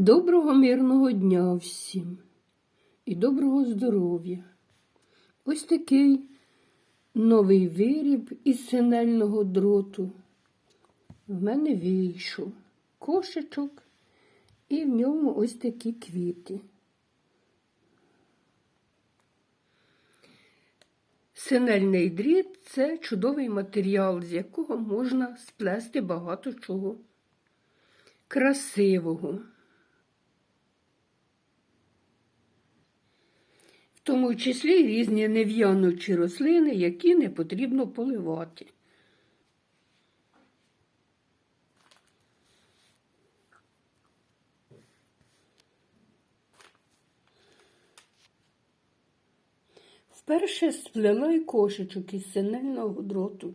Доброго мирного дня всім і доброго здоров'я. Ось такий новий виріб із синельного дроту. В мене вийшов кошечок і в ньому ось такі квіти. Синельний дріт це чудовий матеріал, з якого можна сплести багато чого красивого. Тому числі різні нев'янучі рослини, які не потрібно поливати. Вперше сплела й кошечок із синельного дроту.